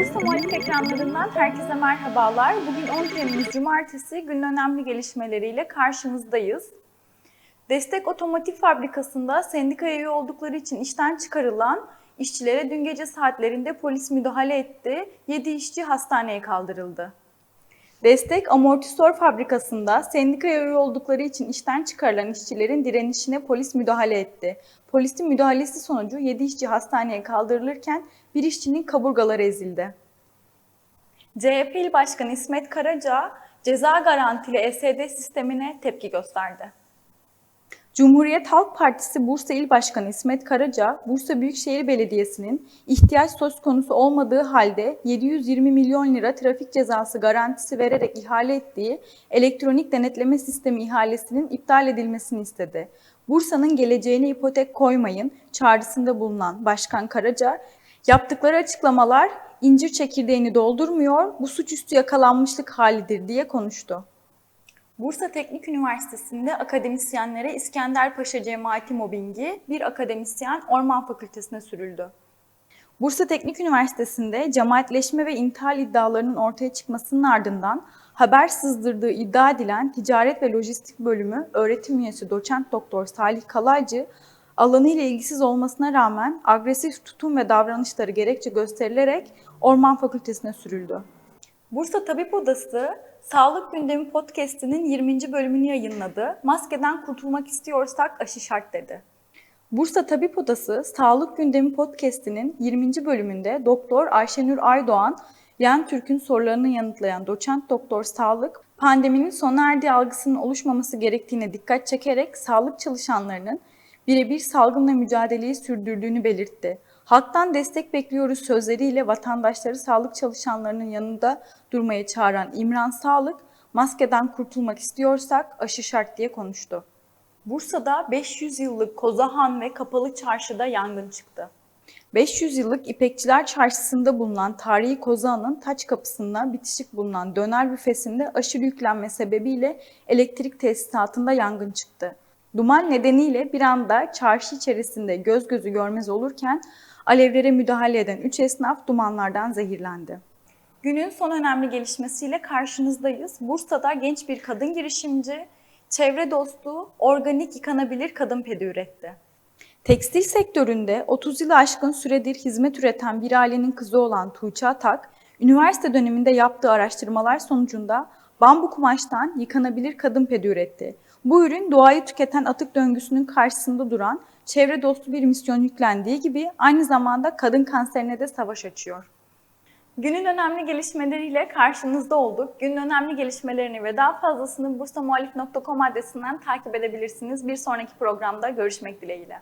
Bursa Muhalif ekranlarından herkese merhabalar. Bugün 10 Temmuz Cumartesi günün önemli gelişmeleriyle karşınızdayız. Destek Otomotiv Fabrikası'nda sendikaya üye oldukları için işten çıkarılan işçilere dün gece saatlerinde polis müdahale etti. 7 işçi hastaneye kaldırıldı. Destek Amortisör Fabrikası'nda sendikaya üye oldukları için işten çıkarılan işçilerin direnişine polis müdahale etti. Polisin müdahalesi sonucu 7 işçi hastaneye kaldırılırken bir işçinin kaburgaları ezildi. CHP İl Başkanı İsmet Karaca ceza garantili ESD sistemine tepki gösterdi. Cumhuriyet Halk Partisi Bursa İl Başkanı İsmet Karaca, Bursa Büyükşehir Belediyesi'nin ihtiyaç söz konusu olmadığı halde 720 milyon lira trafik cezası garantisi vererek ihale ettiği elektronik denetleme sistemi ihalesinin iptal edilmesini istedi. Bursa'nın geleceğine ipotek koymayın çağrısında bulunan Başkan Karaca, yaptıkları açıklamalar incir çekirdeğini doldurmuyor, bu suçüstü yakalanmışlık halidir diye konuştu. Bursa Teknik Üniversitesi'nde akademisyenlere İskenderpaşa cemaati mobbingi bir akademisyen Orman Fakültesine sürüldü. Bursa Teknik Üniversitesi'nde cemaatleşme ve intihal iddialarının ortaya çıkmasının ardından haber sızdırdığı iddia edilen Ticaret ve Lojistik Bölümü öğretim üyesi doçent doktor Salih Kalaycı, alanıyla ilgisiz olmasına rağmen agresif tutum ve davranışları gerekçe gösterilerek Orman Fakültesine sürüldü. Bursa Tabip Odası Sağlık Gündemi Podcast'inin 20. bölümünü yayınladı. Maskeden kurtulmak istiyorsak aşı şart dedi. Bursa Tabip Odası Sağlık Gündemi Podcast'inin 20. bölümünde Doktor Ayşenur Aydoğan, Yan Türk'ün sorularını yanıtlayan doçent doktor sağlık, pandeminin sona erdiği algısının oluşmaması gerektiğine dikkat çekerek sağlık çalışanlarının birebir salgınla mücadeleyi sürdürdüğünü belirtti. Halktan destek bekliyoruz sözleriyle vatandaşları sağlık çalışanlarının yanında durmaya çağıran İmran Sağlık, maskeden kurtulmak istiyorsak aşı şart diye konuştu. Bursa'da 500 yıllık Kozahan ve Kapalı Çarşı'da yangın çıktı. 500 yıllık İpekçiler Çarşısı'nda bulunan tarihi Kozağan'ın taç kapısında bitişik bulunan döner büfesinde aşırı yüklenme sebebiyle elektrik tesisatında yangın çıktı. Duman nedeniyle bir anda çarşı içerisinde göz gözü görmez olurken alevlere müdahale eden 3 esnaf dumanlardan zehirlendi. Günün son önemli gelişmesiyle karşınızdayız. Bursa'da genç bir kadın girişimci, çevre dostu, organik yıkanabilir kadın pedi üretti. Tekstil sektöründe 30 yılı aşkın süredir hizmet üreten bir ailenin kızı olan Tuğçe Atak, üniversite döneminde yaptığı araştırmalar sonucunda bambu kumaştan yıkanabilir kadın pedi üretti. Bu ürün doğayı tüketen atık döngüsünün karşısında duran çevre dostu bir misyon yüklendiği gibi aynı zamanda kadın kanserine de savaş açıyor. Günün önemli gelişmeleriyle karşınızda olduk. Günün önemli gelişmelerini ve daha fazlasını bursamuhalif.com adresinden takip edebilirsiniz. Bir sonraki programda görüşmek dileğiyle.